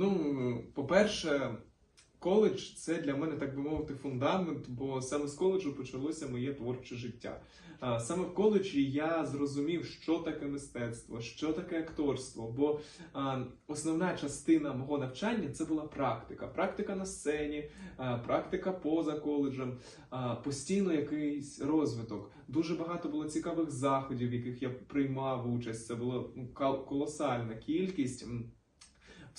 Ну, по-перше, коледж це для мене, так би мовити, фундамент, бо саме з коледжу почалося моє творче життя. Саме в коледжі я зрозумів, що таке мистецтво, що таке акторство. Бо основна частина мого навчання це була практика. Практика на сцені, практика поза коледжем, постійно якийсь розвиток. Дуже багато було цікавих заходів, в яких я приймав участь. Це була ну, колосальна кількість.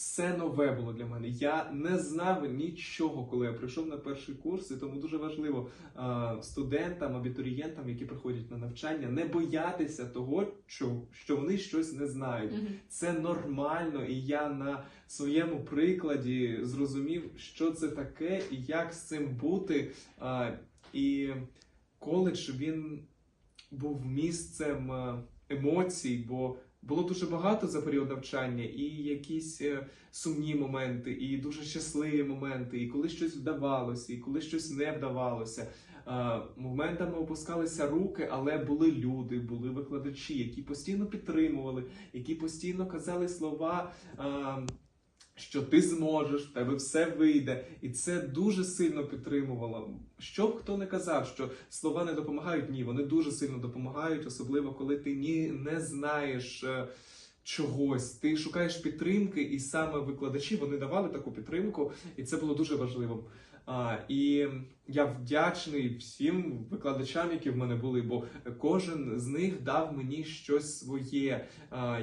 Все нове було для мене. Я не знав нічого, коли я прийшов на перший курс, і тому дуже важливо е, студентам, абітурієнтам, які приходять на навчання, не боятися того, що, вони щось не знають. Це нормально, і я на своєму прикладі зрозумів, що це таке і як з цим бути. А, І коледж він був місцем е, емоцій, бо було дуже багато за період навчання, і якісь е, сумні моменти, і дуже щасливі моменти, і коли щось вдавалося, і коли щось не вдавалося. Е, Моментами опускалися руки, але були люди, були викладачі, які постійно підтримували, які постійно казали слова, е, що ти зможеш, в тебе все вийде. І це дуже сильно підтримувало. Що б хто не казав, що слова не допомагають, ні, вони дуже сильно допомагають, особливо коли ти ні не знаєш. е, Чогось ти шукаєш підтримки, і саме викладачі вони давали таку підтримку, і це було дуже важливим. І я вдячний всім викладачам, які в мене були, бо кожен з них дав мені щось своє.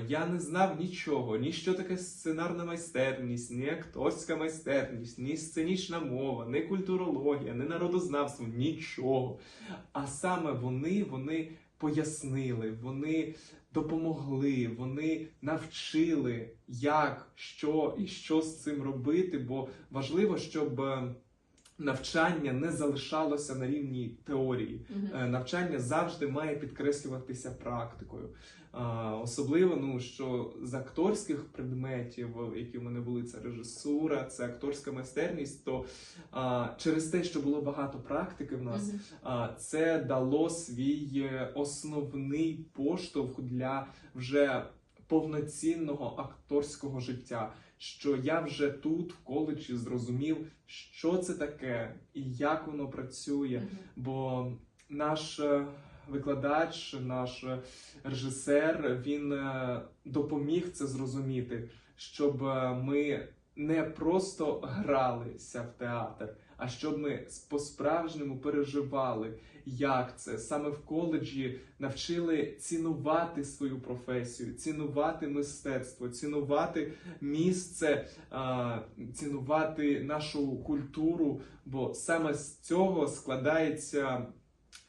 Я не знав нічого, ні що таке сценарна майстерність, ні акторська майстерність, ні сценічна мова, ні культурологія, ні народознавство, нічого. А саме вони, вони пояснили, вони допомогли, вони навчили, як, що і що з цим робити, бо важливо, щоб. Навчання не залишалося на рівні теорії. Е, Навчання завжди має підкреслюватися практикою. Особливо, ну що з акторських предметів, які в мене були, це режисура, це акторська майстерність. То а, через те, що було багато практики в нас, а, це дало свій е, основний поштовх для вже повноцінного акторського життя. Що я вже тут, в коледжі, зрозумів, що це таке і як воно працює. Бо наш е, викладач, наш е, режисер, він е, допоміг це зрозуміти, щоб ми не просто гралися в театр, а щоб ми по-справжньому переживали, як це. Саме в коледжі навчили цінувати свою професію, цінувати мистецтво, цінувати місце, цінувати нашу культуру, бо саме з цього складається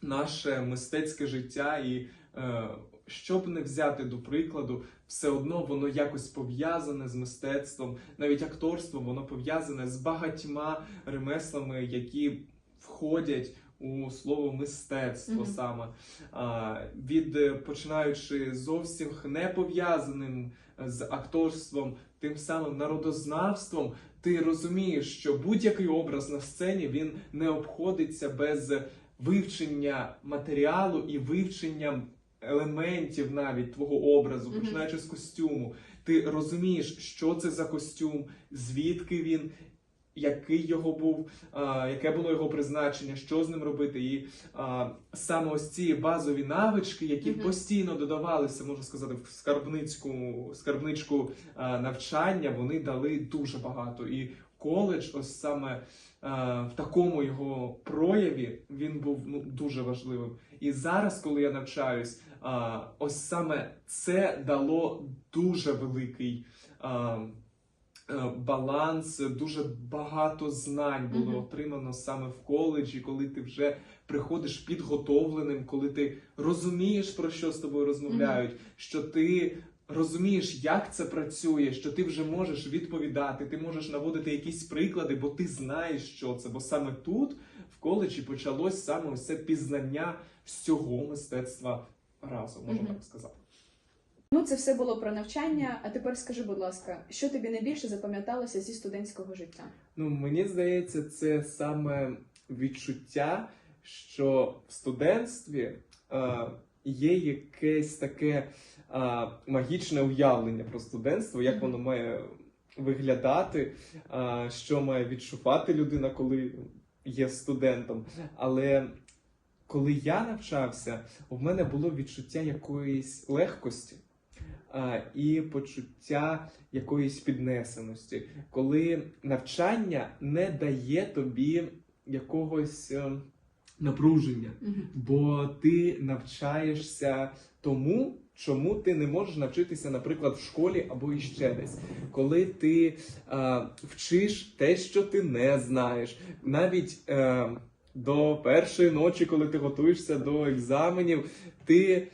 наше мистецьке життя, і е, щоб не взяти до прикладу, все одно воно якось пов'язане з мистецтвом, навіть акторство, воно пов'язане з багатьма ремеслами, які входять у слово мистецтво Мгм. саме. А, від е, починаючи зовсім не пов'язаним з акторством, тим самим народознавством, ти розумієш, що будь-який образ на сцені він не обходиться без вивчення матеріалу і вивчення елементів навіть твого образу, починаючи з костюму. Ти розумієш, що це за костюм, звідки він. Який його був, а, яке було його призначення, що з ним робити, і а, саме ось ці базові навички, які постійно додавалися, можна сказати, в скарбницьку скарбничку а, навчання, вони дали дуже багато. І коледж, ось саме а, в такому його прояві, він був ну дуже важливим. І зараз, коли я навчаюсь, ось саме це дало дуже великий. А, е, Баланс, дуже багато знань було отримано саме в коледжі, коли ти вже приходиш підготовленим, коли ти розумієш, про що з тобою розмовляють, що ти розумієш, як це працює, що ти вже можеш відповідати, ти можеш наводити якісь приклади, бо ти знаєш, що це. Бо саме тут, в коледжі, почалось саме ось це пізнання всього мистецтва разом, можна Мгм. так сказати. Ну, це все було про навчання. А тепер скажи, будь ласка, що тобі найбільше запам'яталося зі студентського життя? Ну, мені здається, це саме відчуття, що в студентстві е, є якесь таке а, магічне уявлення про студентство, як воно має виглядати, а, що має відчувати людина, коли є студентом. Але коли я навчався, в мене було відчуття якоїсь легкості. а, І почуття якоїсь піднесеності, коли навчання не дає тобі якогось е, напруження, бо ти навчаєшся тому, чому ти не можеш навчитися, наприклад, в школі або іще десь. Коли ти е, вчиш те, що ти не знаєш, навіть е, до першої ночі, коли ти готуєшся до екзаменів, ти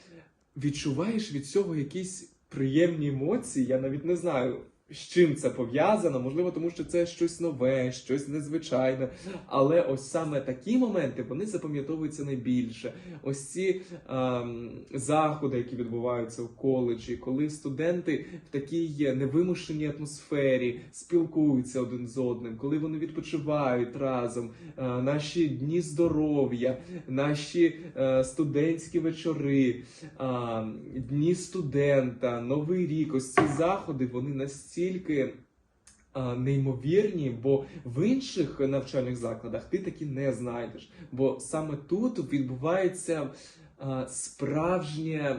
відчуваєш від цього якісь приємні емоції. Я навіть не знаю. З чим це пов'язано? Можливо, тому що це щось нове, щось незвичайне. Але ось саме такі моменти вони запам'ятовуються найбільше. Ось ці ем, заходи, які відбуваються в коледжі, коли студенти в такій невимушеній атмосфері спілкуються один з одним, коли вони відпочивають разом, е, наші дні здоров'я, наші е, студентські вечори, а, дні студента, Новий рік, ось ці заходи вони настільки а, неймовірні, бо в інших навчальних закладах ти такі не знайдеш. Бо саме тут відбувається справжнє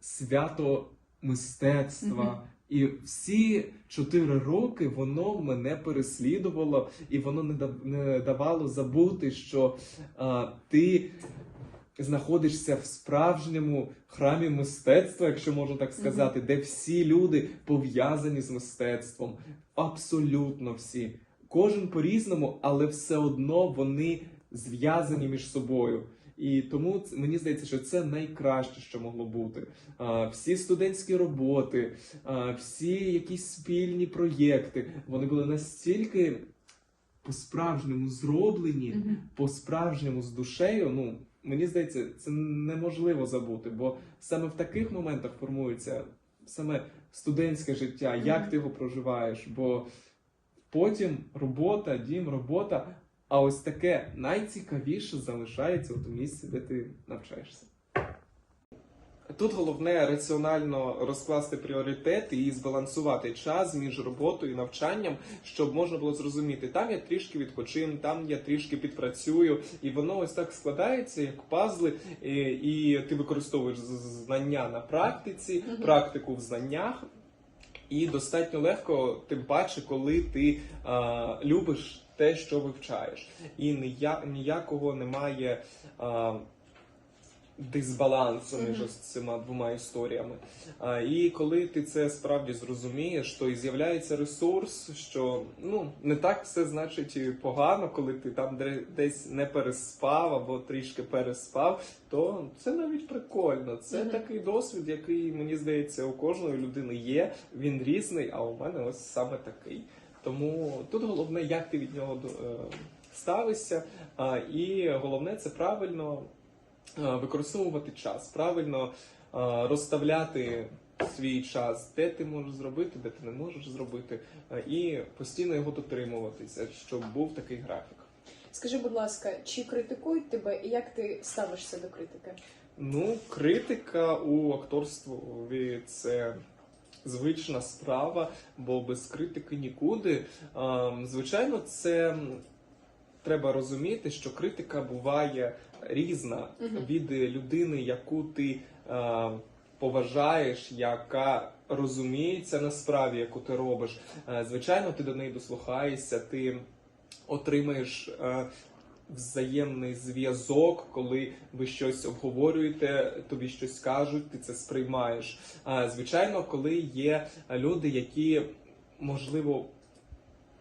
свято мистецтва. І всі чотири роки воно мене переслідувало, і воно не не давало забути, що а, ти знаходишся в справжньому храмі мистецтва, якщо можна так сказати, де всі люди пов'язані з мистецтвом. Абсолютно всі. Кожен по-різному, але все одно вони зв'язані між собою. І тому мені здається, що це найкраще, що могло бути. А, всі студентські роботи, а, всі якісь спільні проєкти, вони були настільки по-справжньому зроблені, Мгм. по-справжньому з душею, ну мені здається, це неможливо забути, бо саме в таких моментах формується саме студентське життя, як ти його проживаєш. Бо потім робота, дім, робота. А ось таке найцікавіше залишається у місці, де ти навчаєшся. Тут головне раціонально розкласти пріоритети і збалансувати час між роботою і навчанням, щоб можна було зрозуміти, там я трішки відпочину, там я трішки підпрацюю, і воно ось так складається, як пазли, і, і ти використовуєш знання на практиці, практику в знаннях. І достатньо легко, тим паче, коли ти а, любиш те, що вивчаєш, і ніякого немає а, дисбалансу між Мгм. ось цими двома історіями. А, і коли ти це справді зрозумієш, то і з'являється ресурс, що ну не так все значить погано, коли ти там десь не переспав або трішки переспав, то це навіть прикольно. Це Мгм. такий досвід, який мені здається у кожної людини є. Він різний, а у мене ось саме такий. Тому тут головне, як ти від нього е, ставишся, і головне це правильно використовувати час, правильно е, розставляти свій час, де ти можеш зробити, де ти не можеш зробити, е, і постійно його дотримуватися, щоб був такий графік. Скажи, будь ласка, чи критикують тебе і як ти ставишся до критики? Ну, критика у акторстві це звична справа, бо без критики нікуди. Ем, Звичайно, це треба розуміти, що критика буває різна Мгм. від людини, яку ти е, поважаєш, яка розуміється на справі, яку ти робиш. Е, Звичайно, ти до неї дослухаєшся, ти отримаєш. е, Взаємний зв'язок, коли ви щось обговорюєте, тобі щось кажуть, ти це сприймаєш. А, Звичайно, коли є люди, які можливо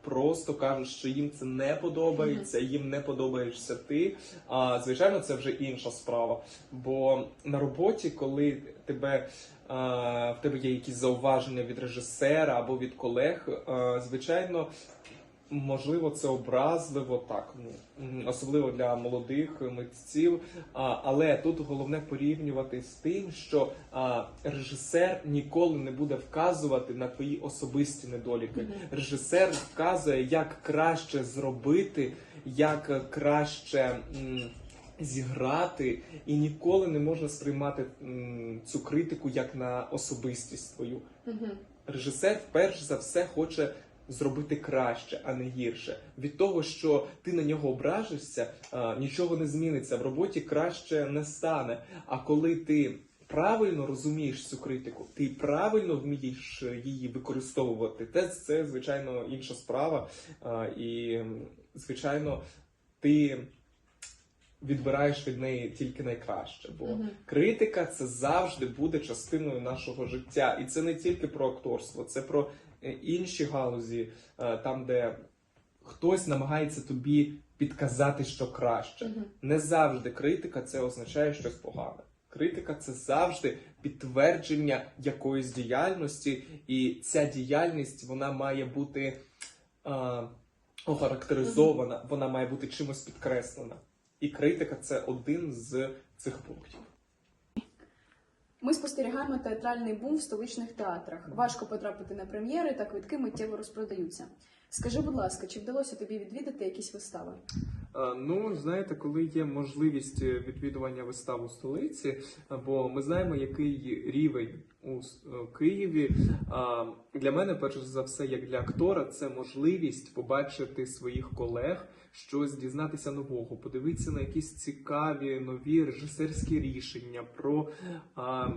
просто кажуть, що їм це не подобається, їм не подобаєшся ти. А звичайно, це вже інша справа. Бо на роботі, коли тебе а, в тебе є якісь зауваження від режисера або від колег, а, звичайно. Можливо, це образливо так, ну особливо для молодих митців. Але тут головне порівнювати з тим, що режисер ніколи не буде вказувати на твої особисті недоліки. Режисер вказує, як краще зробити, як краще зіграти, і ніколи не можна сприймати м, цю критику як на особистість твою. Угу. Режисер перш за все хоче зробити краще, а не гірше. Від того, що ти на нього ображишся, нічого не зміниться. В роботі краще не стане. А коли ти правильно розумієш цю критику, ти правильно вмієш її використовувати, те це звичайно інша справа. І звичайно, ти відбираєш від неї тільки найкраще. Бо Мгм. критика це завжди буде частиною нашого життя. І це не тільки про акторство, це про інші галузі, е, там, де хтось намагається тобі підказати, що краще. Угу. Не завжди критика це означає щось погане. Критика це завжди підтвердження якоїсь діяльності, і ця діяльність вона має бути е, охарактеризована, вона має бути чимось підкреслена. І критика це один з цих пунктів. Ми спостерігаємо театральний бум в столичних театрах. Важко потрапити на прем'єри, та квитки миттєво розпродаються. Скажи, будь ласка, чи вдалося тобі відвідати якісь вистави? Е, Ну, знаєте, коли є можливість е, відвідування вистав у столиці, бо ми знаємо, який рівень у е, Києві. Для мене, перш за все, як для актора, це можливість побачити своїх колег, щось дізнатися нового, подивитися на якісь цікаві нові режисерські рішення про. А,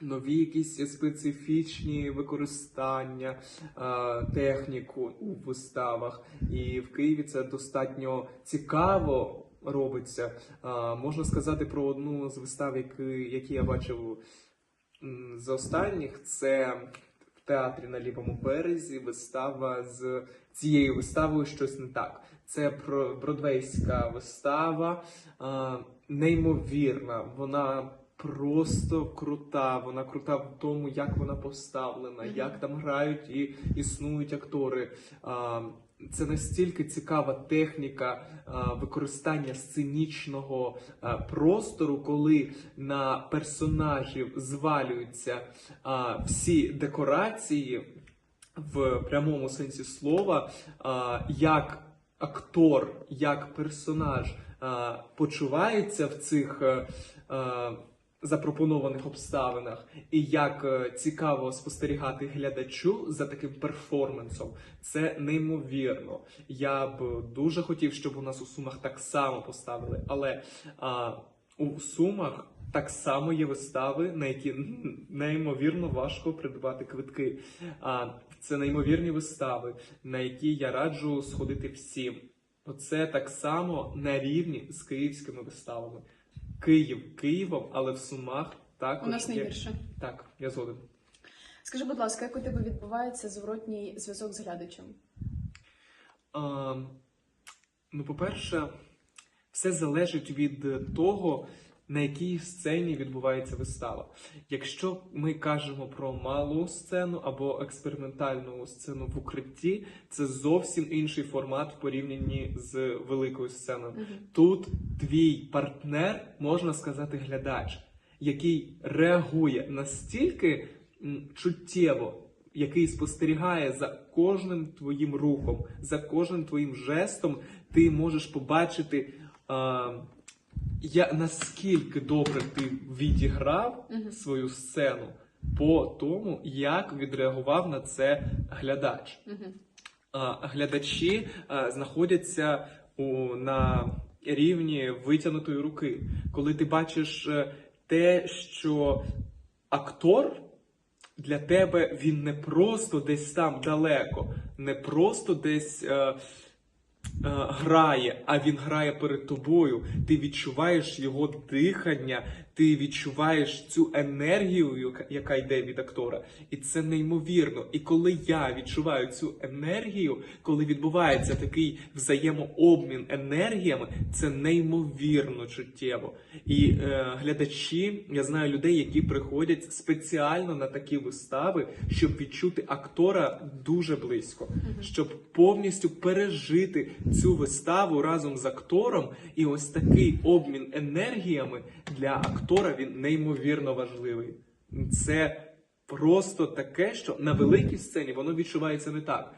Нові якісь специфічні використання а, техніку у виставах, і в Києві це достатньо цікаво робиться. А, можна сказати про одну з вистав, які, які я бачив з останніх. Це в театрі на лівому березі. Вистава з цією виставою щось не так. Це бродвейська вистава, а, неймовірна. Вона просто крута. Вона крута в тому, як вона поставлена, як там грають і існують актори. А, Це настільки цікава техніка а, використання сценічного а, простору, коли на персонажів звалюються а, всі декорації в прямому сенсі слова, а, як актор, як персонаж почувається в цих е, е, запропонованих обставинах, і як е, цікаво спостерігати глядачу за таким перформансом, це неймовірно. Я б дуже хотів, щоб у нас у Сумах так само поставили, але у Сумах. Так само є вистави, на які неймовірно важко придбати квитки. А це неймовірні вистави, на які я раджу сходити всім. Оце так само на рівні з київськими виставами. Київ Києвом, але в Сумах також У нас є. найгірше. Так, я згоден. Скажи, будь ласка, як у тебе відбувається зворотній зв'язок з глядачем? А, ну, по-перше, все залежить від того, на якій сцені відбувається вистава. Якщо ми кажемо про малу сцену або експериментальну сцену в укритті, це зовсім інший формат в порівнянні з великою сценою. Угу. Тут твій партнер, можна сказати, глядач, який реагує настільки чуттєво, який спостерігає за кожним твоїм рухом, за кожним твоїм жестом, ти можеш побачити. А, я, наскільки добре ти відіграв свою сцену по тому, як відреагував на це глядач а, глядачі а, знаходяться у, на рівні витягнутої руки. Коли ти бачиш е, те, що актор для тебе він не просто десь там далеко, не просто десь. Е, е, Грає, а він грає перед тобою. Ти відчуваєш його дихання, ти відчуваєш цю енергію, яка- йде від актора, і це неймовірно. І коли я відчуваю цю енергію, коли відбувається такий взаємообмін енергіями, це неймовірно чуттєво. І е, глядачі, я знаю людей, які приходять спеціально на такі вистави, щоб відчути актора дуже близько, щоб повністю пережити цю виставу разом з актором. І ось такий обмін енергіями для актора він неймовірно важливий. Це просто таке, що на великій сцені воно відчувається не так.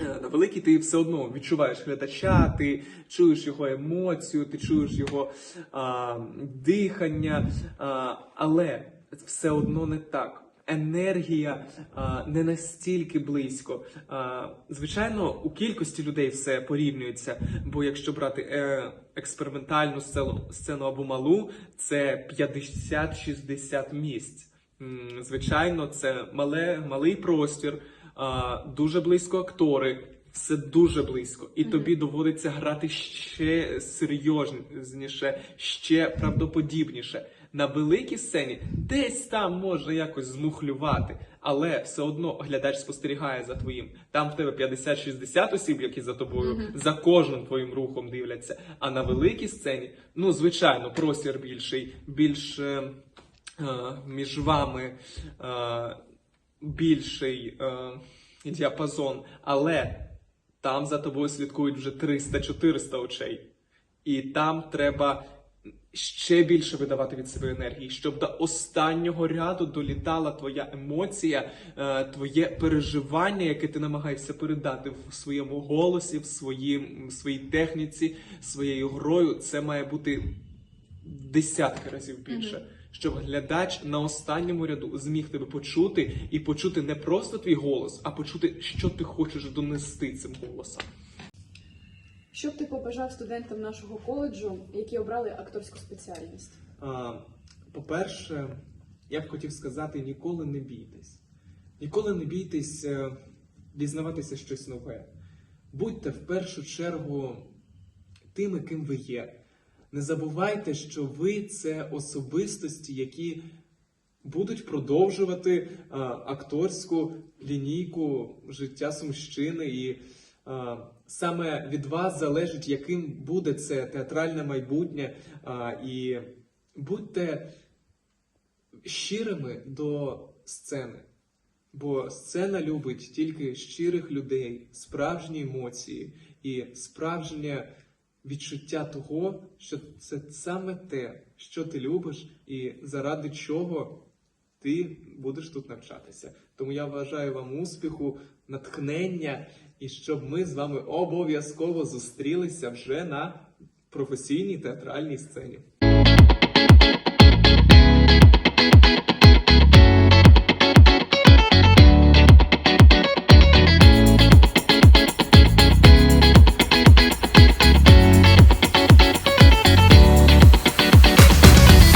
Е, На великій ти все одно відчуваєш глядача, ти чуєш його емоцію, ти чуєш його а, дихання, а, але все одно не так. Енергія а, не настільки близько. А, звичайно, у кількості людей все порівнюється. Бо якщо брати е, експериментальну сцену, сцену або малу, це 50-60 місць. Звичайно, це мале, малий простір, дуже близько актори, все дуже близько. І тобі доводиться грати ще серйозніше, ще правдоподібніше. На великій сцені десь там можна якось змухлювати, але все одно глядач спостерігає за твоїм. Там в тебе 50-60 осіб, які за тобою Мгм. за кожним твоїм рухом дивляться. А на великій сцені, ну звичайно, простір більший, більш е, е, між вами е, більший е, діапазон, але там за тобою слідкують вже 300-400 очей. І там треба ще більше видавати від себе енергії, щоб до останнього ряду долітала твоя емоція, е, твоє переживання, яке ти намагаєшся передати в своєму голосі, в своїм, своїй техніці, своєю грою. Це має бути десятки разів більше. Щоб глядач на останньому ряду зміг тебе почути і почути не просто твій голос, а почути, що ти хочеш донести цим голосом. Що б ти побажав студентам нашого коледжу, які обрали акторську спеціальність? А, По-перше, я б хотів сказати: ніколи не бійтесь. Ніколи не бійтесь е, дізнаватися щось нове. Будьте в першу чергу тими, ким ви є. Не забувайте, що ви це особистості, які будуть продовжувати е, акторську лінійку життя сумщини. І е, саме від вас залежить, яким буде це театральне майбутнє. Е, і будьте щирими до сцени. Бо сцена любить тільки щирих людей, справжні емоції і справжнє відчуття того, що це саме те, що ти любиш, і заради чого ти будеш тут навчатися. Тому я вважаю вам успіху, натхнення, і щоб ми з вами обов'язково зустрілися вже на професійній театральній сцені.